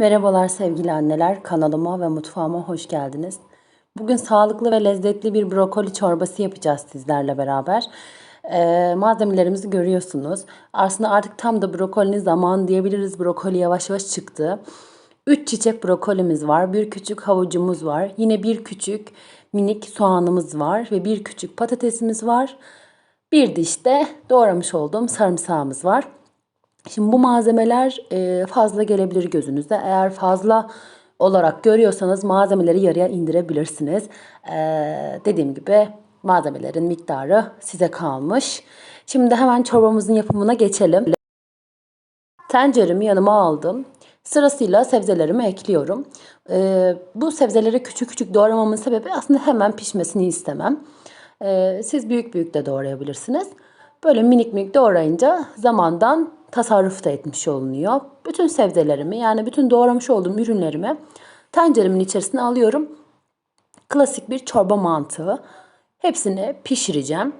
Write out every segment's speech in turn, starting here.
Merhabalar sevgili anneler, kanalıma ve mutfağıma hoş geldiniz. Bugün sağlıklı ve lezzetli bir brokoli çorbası yapacağız sizlerle beraber. Ee, malzemelerimizi görüyorsunuz. Aslında artık tam da brokolinin zamanı diyebiliriz. Brokoli yavaş yavaş çıktı. 3 çiçek brokolimiz var, bir küçük havucumuz var, yine bir küçük minik soğanımız var ve bir küçük patatesimiz var. Bir diş de doğramış olduğum sarımsağımız var. Şimdi bu malzemeler e, fazla gelebilir gözünüze. Eğer fazla olarak görüyorsanız malzemeleri yarıya indirebilirsiniz. Ee, dediğim gibi malzemelerin miktarı size kalmış. Şimdi hemen çorbamızın yapımına geçelim. Tenceremi yanıma aldım. Sırasıyla sebzelerimi ekliyorum. Ee, bu sebzeleri küçük küçük doğramamın sebebi aslında hemen pişmesini istemem. Ee, siz büyük büyük de doğrayabilirsiniz. Böyle minik minik doğrayınca zamandan tasarruf da etmiş olunuyor. Bütün sebzelerimi yani bütün doğramış olduğum ürünlerimi tenceremin içerisine alıyorum. Klasik bir çorba mantığı. Hepsini pişireceğim.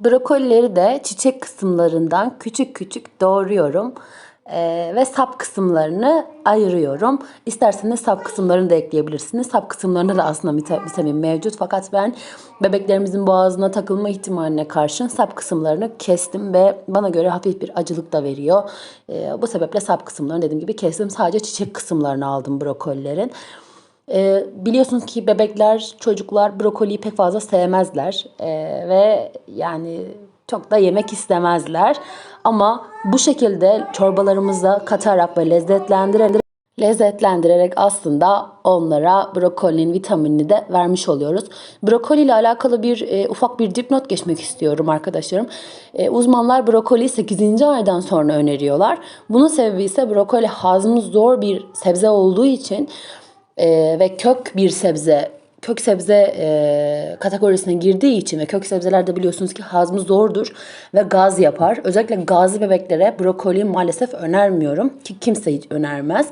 Brokolileri de çiçek kısımlarından küçük küçük doğruyorum. Ee, ve sap kısımlarını ayırıyorum. İsterseniz sap kısımlarını da ekleyebilirsiniz. Sap kısımlarında da aslında vita- vitamin mevcut. Fakat ben bebeklerimizin boğazına takılma ihtimaline karşın sap kısımlarını kestim ve bana göre hafif bir acılık da veriyor. Ee, bu sebeple sap kısımlarını dediğim gibi kestim. Sadece çiçek kısımlarını aldım brokolilerin. Ee, biliyorsunuz ki bebekler, çocuklar brokoliyi pek fazla sevmezler Ee, ve yani çok da yemek istemezler. Ama bu şekilde çorbalarımıza katarak ve lezzetlendirerek lezzetlendirerek aslında onlara brokolinin vitaminini de vermiş oluyoruz. Brokoli ile alakalı bir e, ufak bir dipnot geçmek istiyorum arkadaşlarım. E, uzmanlar brokoli 8. aydan sonra öneriyorlar. Bunun sebebi ise brokoli hazmı zor bir sebze olduğu için e, ve kök bir sebze kök sebze e, kategorisine girdiği için ve kök sebzelerde biliyorsunuz ki hazmı zordur ve gaz yapar. Özellikle gazlı bebeklere brokoli maalesef önermiyorum ki kimse hiç önermez.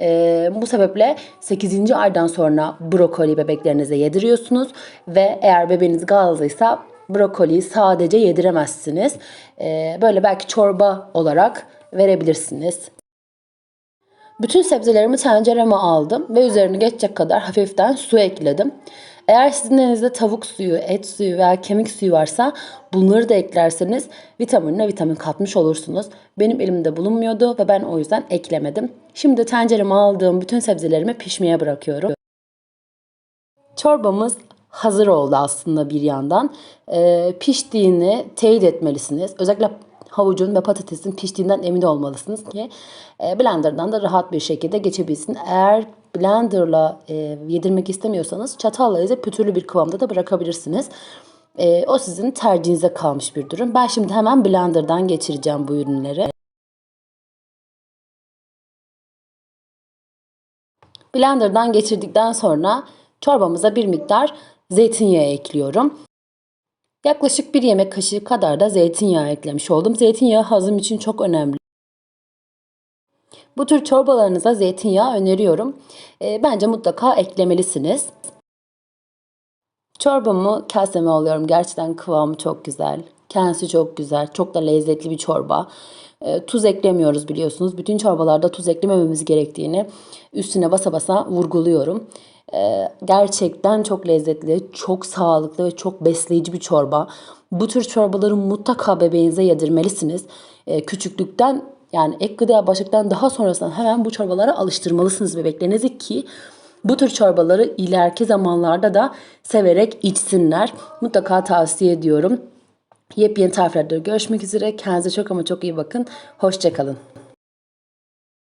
E, bu sebeple 8. aydan sonra brokoli bebeklerinize yediriyorsunuz ve eğer bebeğiniz gazlıysa brokoliyi sadece yediremezsiniz. E, böyle belki çorba olarak verebilirsiniz. Bütün sebzelerimi tencereme aldım ve üzerine geçecek kadar hafiften su ekledim. Eğer sizin elinizde tavuk suyu, et suyu veya kemik suyu varsa bunları da eklerseniz vitaminine vitamin katmış olursunuz. Benim elimde bulunmuyordu ve ben o yüzden eklemedim. Şimdi tencereme aldığım bütün sebzelerimi pişmeye bırakıyorum. Çorbamız hazır oldu aslında bir yandan. Ee, piştiğini teyit etmelisiniz. Özellikle havucun ve patatesin piştiğinden emin olmalısınız ki e, blenderdan da rahat bir şekilde geçebilsin. Eğer blenderla e, yedirmek istemiyorsanız çatalla ezip pütürlü bir kıvamda da bırakabilirsiniz. E, o sizin tercihinize kalmış bir durum. Ben şimdi hemen blenderdan geçireceğim bu ürünleri. Blenderdan geçirdikten sonra çorbamıza bir miktar zeytinyağı ekliyorum. Yaklaşık bir yemek kaşığı kadar da zeytinyağı eklemiş oldum. Zeytinyağı hazım için çok önemli. Bu tür çorbalarınıza zeytinyağı öneriyorum. E, bence mutlaka eklemelisiniz. Çorbamı kaseme alıyorum. Gerçekten kıvamı çok güzel. Kendisi çok güzel. Çok da lezzetli bir çorba. E, tuz eklemiyoruz biliyorsunuz. Bütün çorbalarda tuz eklemememiz gerektiğini üstüne basa basa vurguluyorum. E, gerçekten çok lezzetli, çok sağlıklı ve çok besleyici bir çorba. Bu tür çorbaları mutlaka bebeğinize yedirmelisiniz. E, küçüklükten yani ek gıda başlıktan daha sonrasında hemen bu çorbalara alıştırmalısınız bebeklerinizi ki bu tür çorbaları ileriki zamanlarda da severek içsinler. Mutlaka tavsiye ediyorum. Yepyeni tariflerde görüşmek üzere. Kendinize çok ama çok iyi bakın. Hoşçakalın.